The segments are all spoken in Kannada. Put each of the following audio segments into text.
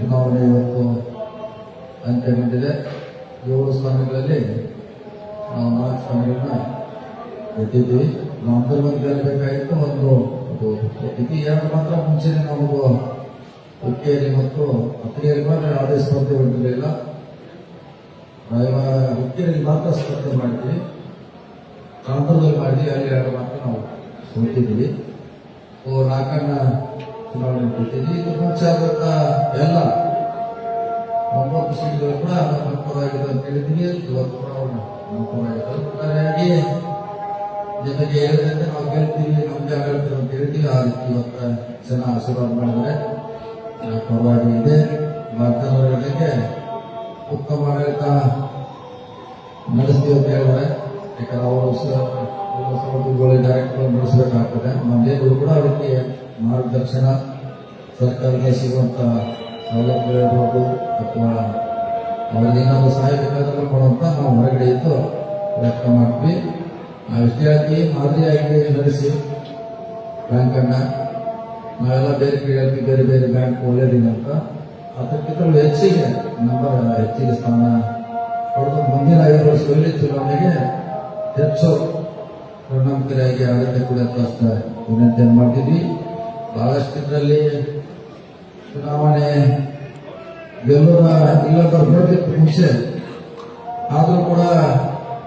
ಚುನಾವಣೆ ಇವತ್ತು ಅಂತ್ಯಗೊಂಡಿದೆ ಏಳು ಸ್ಥಾನಗಳಲ್ಲಿ ನಾವು ನಾಲ್ಕು ಸ್ಥಾನಗಳನ್ನ ಗೆದ್ದಿದ್ವಿ ನಮ್ದು ಒಂದು ಗೆಲ್ಲಬೇಕಾಗಿತ್ತು, ಒಂದು ಇದು ಎರಡು ಮಾತ್ರ ಮುಂಚೆನೆ ನಮಗೂ ಹುಕ್ಕೇರಿ ಮತ್ತು ಹತ್ತಿಗೆಯಲ್ಲಿ ಮಾತ್ರ ಯಾವುದೇ ಸ್ಪರ್ಧೆ ಹೊಂದಿರಲಿಲ್ಲ. ಹುಕ್ಕೇರಿಯಲ್ಲಿ ಮಾತ್ರ ಸ್ಪರ್ಧೆ ಮಾಡಿದ್ವಿ. ಕಾಂತೂರಲ್ಲಿ ಮಾಡಿ ಅಲ್ಲಿ ಎರಡು ಮಾತ್ರ ನಾವು ಸೋತಿದ್ವಿ ಓ ನಾಲ್ಕನ್ನ ಚುನಾವಣೆ ಎಲ್ಲ ಒಂಬತ್ತು ಕೂಡ ನಮ್ಮ ಪರವಾಗಿದೆ ಅಂತ ಹೇಳಿದ್ವಿ ಇವತ್ತು ಕೂಡ ನಮ್ಮ ನಾವು ಗೆಲ್ತೀವಿ ನಮ್ಗೆ ಆಗುತ್ತೆ ಅಂತ ಇವತ್ತು ಜನ ಮಾಡಿದ್ರೆ ಪರವಾಗಿ ಇದೆ ಮಾತನಾಡೋದಕ್ಕೆ ಉತ್ತಮ ಆಡಳಿತ ನಡೆಸ್ತೀವಿ ಅಂತ ಯಾಕಂದ್ರೆ ಅವರು ಸಹೋದರಿಗಳು ಡೈರೆಕ್ಟ್ ನಡೆಸಬೇಕಾಗ್ತದೆ ಕೂಡ ಮಾರ್ಗದರ್ಶನ ಸರ್ಕಾರದಿಂದ ಸಿಗುವಂತ ಸೌಲಭ್ಯ ಇರ್ಬೋದು ಅಥವಾ ಅವ್ರಿಗೆ ಏನಾದ್ರು ಸಹಾಯ ಬೇಕಾದರೂ ಕೊಡುವಂತ ನಾವು ಹೊರಗಡೆ ಇದ್ದು ಪ್ರಯತ್ನ ಮಾಡ್ತೀವಿ. ನಾವು ವಿದ್ಯಾರ್ಥಿ ಮಾದರಿಯಾಗಿ ನಡೆಸಿ. ಬ್ಯಾಂಕನ್ನ ನಾವೆಲ್ಲ ಬೇರೆ ಕಡೆ ಬೇರೆ ಬೇರೆ ಬ್ಯಾಂಕ್ ಒಳ್ಳೇದಿಲ್ಲ ಅಂತ ಅದಕ್ಕಿಂತ ಹೆಚ್ಚಿಗೆ ನಂಬರ್, ಹೆಚ್ಚಿಗೆ ಸ್ಥಾನ ಪಡೆದು ಮುಂದಿನ ಐದು ವರ್ಷದಲ್ಲಿ ಚುನಾವಣೆಗೆ ಹೆಚ್ಚು ಪರಿಣಾಮಕಾರಿಯಾಗಿ ಆಡಳಿತ ಕೂಡ ಅಷ್ಟ ವಿನಂತಿಯನ್ನು ಮಾಡ್ತಿದ್ವಿ ಬಹಳಷ್ಟು ಇದರಲ್ಲಿ ಚುನಾವಣೆ ಗೆಲ್ಲದ ಇಲ್ಲದ ನೋಡ್ಲಿಕ್ಕೆ ಮುಂಚೆ ಆದರೂ ಕೂಡ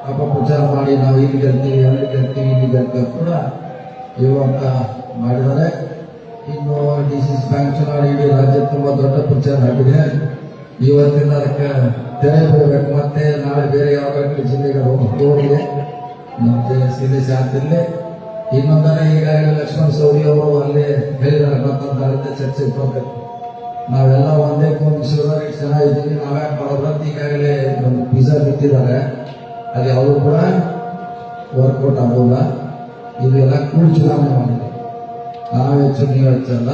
ಅಪಪ್ರಚಾರ ಮಾಡಿ ನಾವು ಇಲ್ಲಿ ಗೆಲ್ತೀವಿ, ಅಲ್ಲಿ ಗೆಲ್ತೀವಿ, ಇಲ್ಲಿ ಗೆಲ್ತೀವಿ ಕೂಡ ಹೇಳುವಂತ ಮಾಡಿದ್ದಾರೆ. ಇನ್ನು ಡಿ ಸಿ ಬ್ಯಾಂಕ್ ಚುನಾವಣೆ ಇಡೀ ರಾಜ್ಯ ತುಂಬಾ ದೊಡ್ಡ ಪ್ರಚಾರ ಆಗಿದೆ. ಇವತ್ತಿನ ಅದಕ್ಕೆ ತೆರೆ ಹೋಗ್ಬೇಕು ಮತ್ತೆ ನಾಳೆ ಬೇರೆ ಯಾವ ಜಿಲ್ಲೆಗೆ ಹೋಗಿದೆ ಮತ್ತೆ ಸೀದೆ ಶಾಂತಿಲ್ಲೇ ಇನ್ನೊಂದನೇ ಈಗಾಗಲೇ ಲಕ್ಷ್ಮಣ ಸೌರಿ ಅವರು ಅಲ್ಲಿ ಹೇಳಿದ್ದಾರೆ, ಮತ್ತೊಂದು ಚರ್ಚೆ ಹೋಗ್ಬೇಕು ನಾವೆಲ್ಲ ಒಂದೇ ಕುಂದಿಸಿದಾಗ ಚೆನ್ನಾಗಿದ್ದೀವಿ ನಾವ್ಯಾಕೆ ನಾವೇ ಅಂತ ಈಗಾಗಲೇ ಒಂದು ಪಿಜ್ಜಾ ಬಿಟ್ಟಿದ್ದಾರೆ. ಅದು ಅವರು ಕೂಡ ವರ್ಕೌಟ್ ಆಗೋಲ್ಲ. ಇವೆಲ್ಲ ಕೂಡ ಚುನಾವಣೆ ಮಾಡಿದೆ. ನಾವು ಹೆಚ್ಚು ನೀವು ಹೆಚ್ಚಲ್ಲ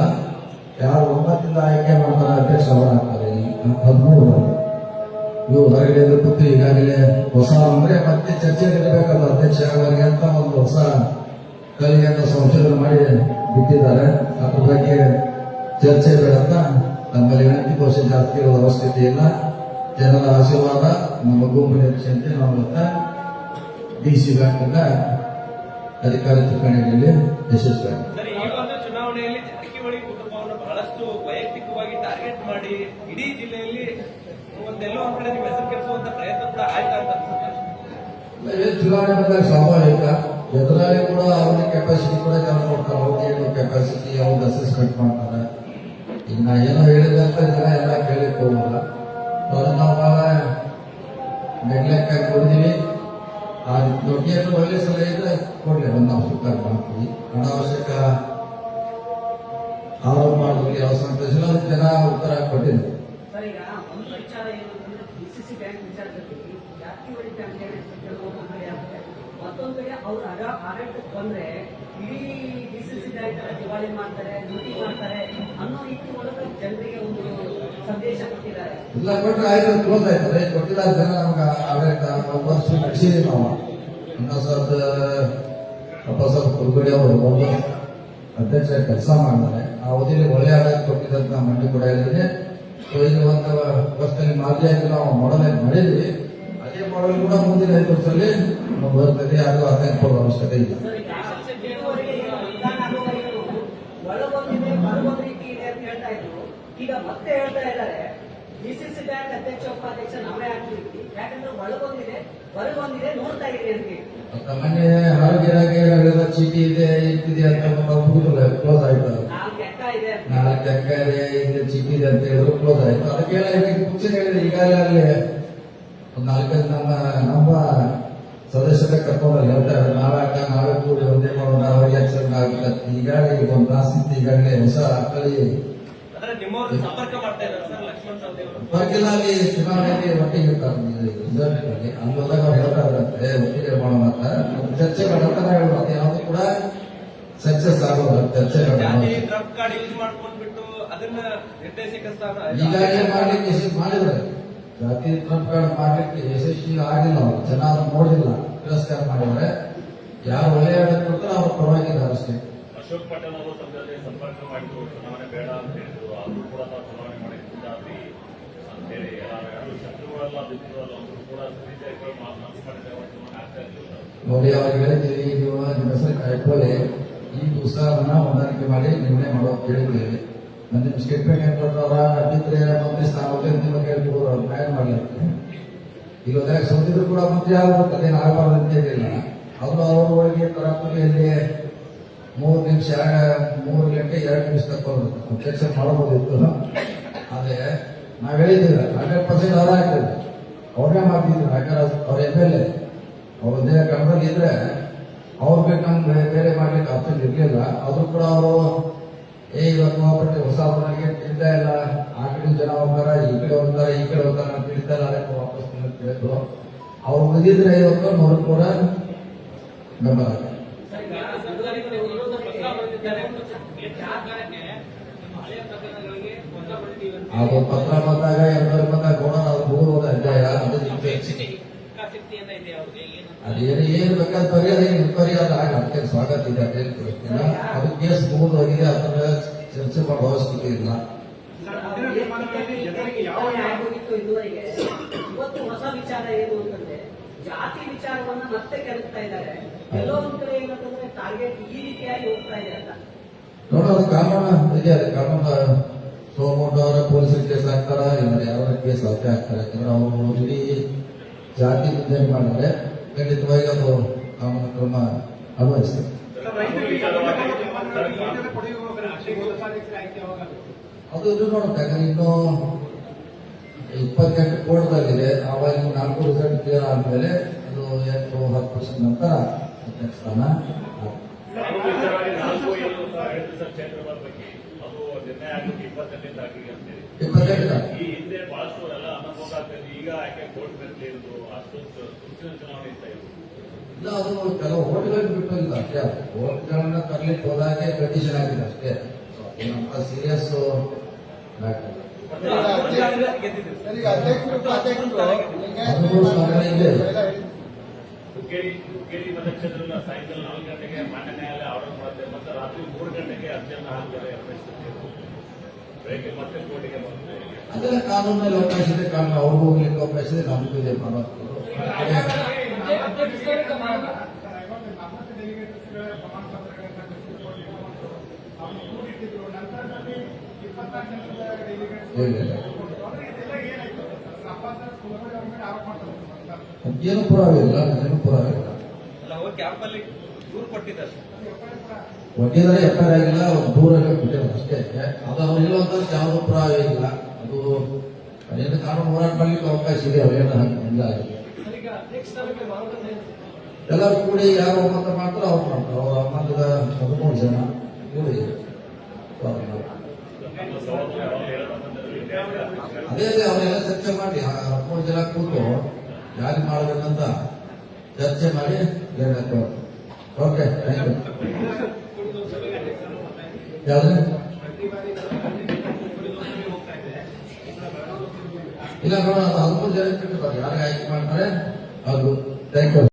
ಯಾರು ಒಂಬತ್ತಿಂದ ಆಯ್ಕೆ ಮಾಡ್ತಾರೆ ಅಧ್ಯಕ್ಷ ಅವರು ಆಗ್ತಾರೆ ಹದಿಮೂರು ಇವು ಹೊರಗಡೆ ಕೂತು ಈಗಾಗಲೇ ಹೊಸ ಅಂದ್ರೆ ಮತ್ತೆ ಚರ್ಚೆಗೆ ಇರಬೇಕಲ್ಲ ಅಧ್ಯಕ್ಷ ಆಗೋರಿಗೆ ಅಂತ ಒಂದು ಹೊಸ ಕಲಿಯನ್ನು ಸಂಶೋಧನೆ ಮಾಡಿ ಬಿಟ್ಟಿದ್ದಾರೆ. ಅದ್ರ ಬಗ್ಗೆ ಚರ್ಚೆ ಬೇಡ ಜಾಸ್ತಿ ಇರೋ ಅವಶ್ಯಕತೆ ಇಲ್ಲ. ಜನರ ಆಶೀರ್ವಾದ ನಮ್ಮ ಗುಂಪು ನಿರೀಕ್ಷೆಯಂತೆ ನಾವು ಡಿ ಸಿ ಬ್ಯಾಂಕ್ ಅಧಿಕಾರ ಚುನಾವಣೆಯಲ್ಲಿ ಯಶಸ್ವಿಯಾಗಿದೆ ಸರ್ ಈ ಒಂದು ಚುನಾವಣೆಯಲ್ಲಿ ಜಾರಕಿಹೊಳಿ ಕುಟುಂಬವನ್ನು ಬಹಳಷ್ಟು ವೈಯಕ್ತಿಕವಾಗಿ ಟಾರ್ಗೆಟ್ ಮಾಡಿ ಇಡೀ ಜಿಲ್ಲೆಯಲ್ಲಿ ಒಂದೆಲ್ಲೋ ಒಂದ್ ಕಡೆ ಹೆಸರು ಕೆಡಿಸುವಂತ ಪ್ರಯತ್ನ ಕೂಡ ಆಯ್ತಾ ಅಂತ ಅನ್ಸುತ್ತೆ. ಏನ್ ಚುನಾವಣೆ ಬಂದಾಗ ಸ್ವಾಭಾವಿಕ. ಎದುರಾಳಿ ಕೂಡ ಅವ್ರಿಗೆ ಕೆಪಾಸಿಟಿ ಕೂಡ ಜನ ನೋಡ್ತಾರೆ ಅವ್ರಿಗೆ ಏನು ಕೆಪಾಸಿಟಿ ಅವ್ರ ಅಸೆಸ್ಮೆಂಟ್ ಮಾಡ್ತಾರೆ. ಈಗ ನಾ ಏನೋ ಹೇಳಿದಂತ ಜನ ಎಲ್ಲ ಕೇಳಿಕೊಳ್ಳಲ್ಲ ಹೋಗಲ್ಲ ಭಾಳ ನೆಗ್ಲೆಕ್ಟ್ ಆಗಿ ಕೊಡ್ತೀವಿ ಆ ದೊಡ್ಡಿಯನ್ನು ಒಳ್ಳೆ ಸಲ ಇದ್ರೆ ಕೊಡ್ಲಿ ಒಂದು ನಾವು ಸ್ವೀಕಾರ ಮಾಡ್ತೀವಿ. ಅನಾವಶ್ಯಕ ಆರೋಪ ಮಾಡಿದ್ವಿ ಯಾವ ಸಂತೋಷ ಜನ ಉತ್ತರ ಕೊಟ್ಟಿದ್ದಾರೆ. ಮತ್ತೊಂದು ಕಡೆ ಅವ್ರು ಆಡ ಆಡಳಿತಕ್ಕೆ ಬಂದ್ರೆ ಇಡೀ ಡಿಸಿಸಿ ಬ್ಯಾಂಕ್ ಎಲ್ಲ ದಿವಾಳಿ ಮಾಡ್ತಾರೆ ಡ್ಯೂಟಿ ಮಾಡ್ತಾರೆ ಅನ್ನೋ ರೀತಿ ಮೂಲಕ ಜನರಿಗೆ ಒಂದು ಸಂದೇಶ ಕೊಟ್ಟಿದ್ದಾರೆ. ಇಲ್ಲ ಕೊಟ್ಟರೆ ಆಯ್ತು ಕ್ಲೋಸ್ ಇದ್ದಾರೆ. ಕೊಟ್ಟಿಲ್ಲ ಜನ ನಮ್ಗೆ ಆಡಳಿತ ವಾಪಸ್ ನಡೆಸಿದ್ವಿ ನಾವು. ವಾಪಸ್ ಸ್ವಲ್ಪ ಕುರುಗಡಿ ಅವರು ವಾಪಸ್ ಅಧ್ಯಕ್ಷ ಕೆಲಸ ಮಾಡ್ತಾರೆ. ಆ ಅವಧಿಯಲ್ಲಿ ಒಳ್ಳೆ ಆಡಳಿತ ಕೊಟ್ಟಿದ್ದಂತ ಮಂಡಿ ಕೂಡ ಹೇಳಿದ್ರೆ. ಸೊ, ಇದು ಒಂದು ವರ್ಷದಲ್ಲಿ ಮಾದರಿಯಾಗಿ ನಾವು ಮಾಡಲೇ ಮಾಡಿದ್ವಿ. ಮಾಡಲ್ ಕೂಡ ಮುಂದಿನ ಐದು ವರ್ಷದಲ್ಲಿ ಬರ್ತದೆ ಅದು ಹದಿನೈದು ಕೊಡೋ ಅವಶ್ಯಕತೆ ಇಲ್ಲ. ಈಗ ಮತ್ತೆ ಹೇಳ್ತಾ ಇದ್ದಾರೆ ಬ್ಯಾಂಕ್ ಅಧ್ಯಕ್ಷ ಉಪಾಧ್ಯಕ್ಷ ನಾವೇ ಆಗ್ತೀವಿ ಯಾಕಂದ್ರೆ ಒಳಗೊಂದಿದೆ ಹೊರಗೊಂದಿದೆ ನೋಡ್ತಾ ಇರಿ ಅಂತ ಆರೋಗ್ಯ ಇಲಾಖೆ ಚೀಟಿ ಇದೆ. ಇಟ್ಟಿದೆ ಅಂತ ಕ್ಲೋಸ್ ಆಯ್ತು ನಾಲ್ಕು ಎಕ್ಕ ಇದೆ ಚೀಟಿ ಇದೆ ಅಂತ ಹೇಳಿದ್ರು ಕ್ಲೋಸ್ ಆಯ್ತು. ಅದಕ್ಕೆ ಇದಕ್ಕೆ ಮುಂಚೆ ಹೇಳಿದ್ರೆ ಈಗಾಗಲೇ ನಾಲ್ಕೈದು ನಮ್ಮ ನಮ್ಮ ಸದಸ್ಯರ ಕರ್ಕೊಂಡು ಹೇಳ್ತಾರೆ ಮಾರಾಟ ನಾವೇ ಕೂಡಿ ಒಂದೇ ಮಾಡೋಣ ಅವ್ರಿಗೆ ಆಕ್ಸಿಡೆಂಟ್ ಆಗುತ್ತೆ ಈಗಾಗಲೇ ಈಗ ಒಂದು ತಾಸಿಂದ ಈಗಾಗಲೇ ಹೊಸ ಅಕ್ಕಳಿ ಮಾಡ್ತಾ ಅಲ್ಲಿ ಚುನಾವಣೆಯಲ್ಲಿ ಒಟ್ಟಿಗೆ ಇರ್ತಾರೆ. ರಿಸಲ್ಟ್ ಬಗ್ಗೆ ಅಲ್ಲಿ ಹೋದಾಗ ಅವ್ರು ಹೇಳ್ತಾ ಇದ್ರಂತೆ ಒಟ್ಟಿಗೆ ಮಾಡೋಣ ಅಂತ. ಚರ್ಚೆ ಮಾಡೋಣ ನಾವು ಹೇಳೋದು ಯಾವುದು ಕೂಡ ಸಕ್ಸಸ್ ಆಗೋದು ಚರ್ಚೆ ಈಗಾಗಲೇ ಮಾಡ್ಲಿಕ್ಕೆ ಮಾಡಿದ್ದಾರೆ. ಜಾತಿ ಟ್ರಂಪ್ ಕಾರ್ಡ್ ಮಾಡ್ಲಿಕ್ಕೆ ಯಶಸ್ವಿ ಆಗಿಲ್ಲ ಅವರು. ಚೆನ್ನಾಗಿ ನೋಡಿಲ್ಲ. ತಿರಸ್ಕಾರ ಮಾಡಿದ್ರೆ ಯಾರು ಒಳ್ಳೆಯ ಕೊಡ್ತಾರೋ ಅವ್ರ ಪರವಾಗಿ ಅಷ್ಟೇ. ಅಶೋಕ್ ಪಟೇಲ್ ಅವರು ಸಂಪರ್ಕ ಮಾಡಿದ್ರು ಚುನಾವಣೆ ಬೇಡ ಅಂತ ಹೇಳಿದ್ರು. ಆದ್ರೂ ಕೂಡ ನಾವು ಚುನಾವಣೆ ಅಂತೇಳಿ ಯಾರು ಶತ್ರುಗಳೆಲ್ಲ ಅವರು ಕೂಡ ಸರಿಯಾಗಿ ಮನಸ್ಸು ಮಾಡಿದ್ರೆ ಚುನಾವಣೆ ಆಗ್ತಾ ಇರಲಿಲ್ಲ. ನೋಡಿ ಅವ್ರಿಗೆ ಹೇಳ್ತೀವಿ ನೀವು ನಿಮ್ಮ ಹೆಸರು ಕಾಯ್ಕೊಳ್ಳಿ ಈ ಉತ್ಸಾಹವನ್ನ ಹೊಂದಾಣಿಕೆ ಮಾಡಿ ನಿರ್ಣಯ ಮಾಡೋ ಕೇಳಿದ್ದೇವೆ ಮತ್ತೆ ನಿಮ್ಮ ಸ್ಟೇಟ್ ಬ್ಯಾಂಕ್ ಏನಂತಂದ್ರ ಅಡ್ಡಿದ್ರೆ ಮಂತ್ರಿ ಸ್ಥಾನಕ್ಕೆ ನ್ಯಾಯ ಮಾಡಲಿಕ್ಕೆ ಈಗ ಸೋತಿದ್ರು ಕೂಡ ಮುಂಚೆ ಆಗ್ಬೇಕು ಅದೇನು ಅಂತ ಹೇಳಿಲ್ಲ ಅವರು ಅವ್ರ ಒಳಗೆ ಅಲ್ಲಿ ಮೂರು ನಿಮಿಷ ಮೂರು ಗಂಟೆ, ಎರಡು ನಿಮಿಷ ತಕ್ಕೊಂಡು ಕೆಲಸ ಮಾಡಬಹುದಿತ್ತು ಆದರೆ ನಾವು ಹೇಳಿದ್ದೀವಿ ಹಂಡ್ರೆಡ್ ಪರ್ಸೆಂಟ್ ಅವ್ರ ಆಗ್ತದೆ ಅವ್ರನ್ನೇ ಮಾಡ್ತಿದ್ರು ಯಾಕಂದ್ರೆ ಅವ್ರ ಎಂ ಎಲ್ ಎ. ಅವ್ರ ದೇಹ ಕಣದಲ್ಲಿ ಇದ್ರೆ ಅವ್ರ ಬೇಕು ನಮ್ಗೆ ಬೇರೆ ಮಾಡ್ಲಿಕ್ಕೆ ಆಪ್ಷನ್ ಇರಲಿಲ್ಲ. ಅದು ಕೂಡ ಅವರು ಏ ಇವತ್ ಹೋಗ್ಬಿಟ್ಟು ಹೊಸ ಮನೆಗೆ ತಿಳಿತಾ ಇಲ್ಲ ಆ ಕಡೆ ಜನ ಹೋಗ್ತಾರ ಈ ಕಡೆ ಹೋಗ್ತಾರ ಈ ಕಡೆ ಹೋಗ್ತಾರ ಅಂತ ತಿಳಿತಾ ಇಲ್ಲ ಅದಕ್ಕೆ ವಾಪಸ್ ಕೇಳಿದ್ರು ಅವ್ರು ಮುಗಿದ್ರೆ ಇವತ್ತು ನೂರು ಕೂಡ ಬಡ್ಡಿ ಅದು ಪತ್ರ ಬಂದಾಗ ಎಲ್ಲರೂ ಬಂದಾಗ ಗೌಡ ಅದು ಮೂರು ಹೋದ ಅಧ್ಯಾಯ ಅದು ನಿಮ್ಗೆ. ಅವ್ರಿಗೆ ಅದೇನು ಏನು? ಬೇಕಾದ ಪರಿಹಾರ ಏನು ಅಲ್ಲ ಅದಕ್ಕೆ ಸ್ವಾಗತ ಇದೆ ಅಂತ ಹೇಳಿ ತಿಳಿಸ್ತೀನಿ. ಅದು ಕೇಸ್ ಮುಗಿದು ಹೋಗಿದೆ ಅದನ್ನ ಚರ್ಚೆ ಮಾಡೋ ಅವಶ್ಯಕತೆ ಇಲ್ಲ ಇವತ್ತು ಹೊಸ ವಿಚಾರ ಏನು ಅಂತಂದ್ರೆ ಜಾತಿ ವಿಚಾರವನ್ನ ಮತ್ತೆ ಕೆರಕ್ತಾ ಇದ್ದಾರೆ. ಕಡೆ ಏನಂತಂದ್ರೆ ಟಾರ್ಗೆಟ್ ಈ ರೀತಿಯಾಗಿ ಹೋಗ್ತಾ ಇದೆ ಅಂತ. ನೋಡ ಅದು ಕಾನೂನು ಇದೆ ಅದು ಕಾನೂನು. ಸೋಮೋಟು ಅವರ ಪೊಲೀಸರು ಕೇಸ್ ಹಾಕ್ತಾರ ಇಲ್ಲ ಯಾವ ಕೇಸ್ ಹಾಕಿ ಹಾಕ್ತಾರೆ ಯಾಕಂದ್ರೆ ಅವರು ಇಡೀ ಜಾತಿ ನಿಂದನೆ ಮಾಡಿದ್ರೆ ಖಂಡಿತವಾಗಿ ಅದು ಕಾನೂನು ಕ್ರಮ ಅನ್ವಯಿಸ್ತದೆ ಅದು ಇದು ಯಾಕಂದ್ರೆ ಇನ್ನು ಇಪ್ಪತ್ತೆಂಟು ಕೋರ್ಟ್ದಾಗಿದೆ ಆವಾಗ ನಾಲ್ಕು ರಿಸಲ್ಟ್ ಕ್ಲಿಯರ್ ಆದ್ಮೇಲೆ ಅದು ಎಂಟು ಹತ್ತು ವರ್ಷದ ನಂತರ ಅಧ್ಯಕ್ಷ ಸ್ಥಾನ ಅದು ನಿರ್ಣಯ ಆಗಲಿಕ್ಕೆ ಇಪ್ಪತ್ತೆಂಟನೇ ತಾರೀಕಿಗೆ ಅಂತೇಳಿ. ಇಪ್ಪತ್ತೆಂಟು ಈ ಹಿಂದೆ ಬಹಳಷ್ಟು ಎಲ್ಲ ಅನುಭವ ಆಗ್ತದೆ. ಈಗ ಯಾಕೆ ಕೋರ್ಟ್ ಮೇಲೆ ಇರುವುದು ಅಷ್ಟೊಂದು ಚುನಾವಣೆ ಇಲ್ಲ ಅದು ಕೆಲವು ಓಟ್ಗಳನ್ನು ಬಿಟ್ಟು ಇಲ್ಲ ಅಷ್ಟೇ ಓಟ್ಗಳನ್ನ ತರ್ಲಿಕ್ಕೆ ಹೋದಾಗೆ ಕಂಡೀಷನ್ ಆಗಿದೆ ಅಷ್ಟೇ. ಸೊ ಅದೇನಂತ ಸೀರಿಯಸ್ ಮ್ಯಾಟರ್ ನನಗೆ ಅಧ್ಯಕ್ಷರು ಉಪಾಧ್ಯಕ್ಷರು ಹದಿಮೂರು ಸ್ಥಾನ ಇದೆ. ಹುಕ್ಕೇರಿ ಹುಕ್ಕೇರಿ ಮತಕ್ಷೇತ್ರದ ಸಾಯಂಕಾಲ ನಾಲ್ಕು ಗಂಟೆಗೆ ಮಾನ್ಯ ನ್ಯಾಯಾಲಯ ಆರ್ಡರ್ ಮಾಡುತ್ತೆ ಮತ್ತೆ ರಾತ್ರಿ ಮೂರು ಗಂಟೆಗೆ ಅರ್ಜಿಯನ್ನು ಹಾಕ್ತಾರೆ ಪರಿಸ್ಥಿತಿ ಬೆಳಗ್ಗೆ ಮತ್ತೆ ಕೋರ್ಟಿಗೆ ಬರುತ್ತೆ ಅದೆಲ್ಲ ಕಾನೂನಲ್ಲಿ ಅವಕಾಶ ಇದೆ ಕಾನೂನು ಅವ್ರಿಗೂ ಹೋಗ್ಲಿಕ್ಕೆ ಅವಕಾಶ ಇದೆ ನಮಗೂ ಇದೆ ಮಾಡೋದು ಇಲ್ಲ. ಏನು ಪುರಾವೆ ಇಲ್ಲ ಏನು ಪುರಾವೆ ಇಲ್ಲ. ಕೊಟ್ಟಿದ್ದಾರೆ. ಒಟ್ಟಿದ್ರೆ ಎಫ್ಐಆರ್ ಆಗಿಲ್ಲ ದೂರ ಬಿಟ್ಟಿರೋದು ಅಷ್ಟೇ. ಅದು ಅವ್ರು ಅಂತ ಯಾವುದೂ ಪುರಾವೆ ಇಲ್ಲ. ಅದು ಅದೇನು ಕಾನೂನು ಹೋರಾಟ ಮಾಡ್ಲಿಕ್ಕೆ ಅವಕಾಶ ಇದೆ ಅವೇನು ಇಲ್ಲ ಎಲ್ಲರೂ ಕೂಡಿ ಯಾರು ಒಮ್ಮತ ಮಾಡ್ತಾರೋ ಅವ್ರು ಮಾಡ್ತಾರೆ. ಅವ್ರ ಒಮ್ಮತದ ಹದಿಮೂರು ಜನ ಕೂಡಿ ಮಾಡ್ತಾರೆ. ಅದೇ ಅದೇ ಅವರೆಲ್ಲ ಚರ್ಚೆ ಮಾಡಿ ಹದಿಮೂರು ಜನ ಕೂತು ಯಾರಿಗೆ ಮಾಡಬೇಕಂತ ಚರ್ಚೆ ಮಾಡಿ ಓಕೆ ಥ್ಯಾಂಕ್ ಯು ಯಾವ್ದು? ಇಲ್ಲ ನೋಡೋಣ ಹಲವು ಜನ ಯಾರಿಗೆ ಆಯ್ಕೆ ಮಾಡ್ತಾರೆ, ಅದು ಥ್ಯಾಂಕ್ ಯು